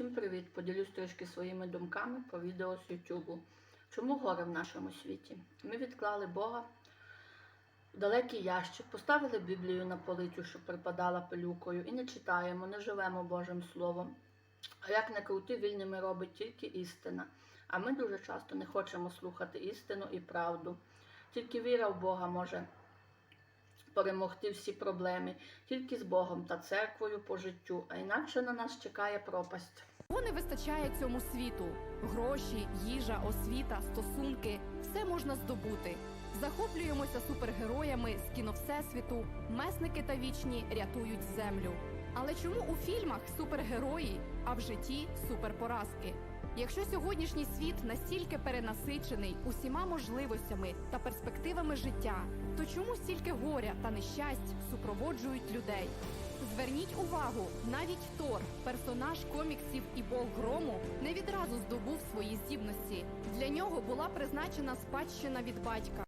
Всім привіт! Поділюсь трішки своїми думками по відео з Ютубу. Чому горе в нашому світі? Ми відклали Бога в далекий ящик, поставили Біблію на полицю, щоб припадала пилюкою, і не читаємо, не живемо Божим Словом. А як не крути, вільними робить тільки істина. А ми дуже часто не хочемо слухати істину і правду. Тільки віра в Бога може перемогти всі проблеми, тільки з Богом та церквою по життю, а інакше на нас чекає пропасть. Чого не вистачає цьому світу? Гроші, їжа, освіта, стосунки все можна здобути. Захоплюємося супергероями з кіно Всесвіту, месники та вічні рятують землю. Але чому у фільмах супергерої, а в житті суперпоразки? Якщо сьогоднішній світ настільки перенасичений усіма можливостями та перспективами життя, то чому стільки горя та нещасть супроводжують людей? Зверніть увагу, навіть Тор, персонаж коміксів і Бог грому, не відразу здобув свої здібності. Для нього була призначена спадщина від батька.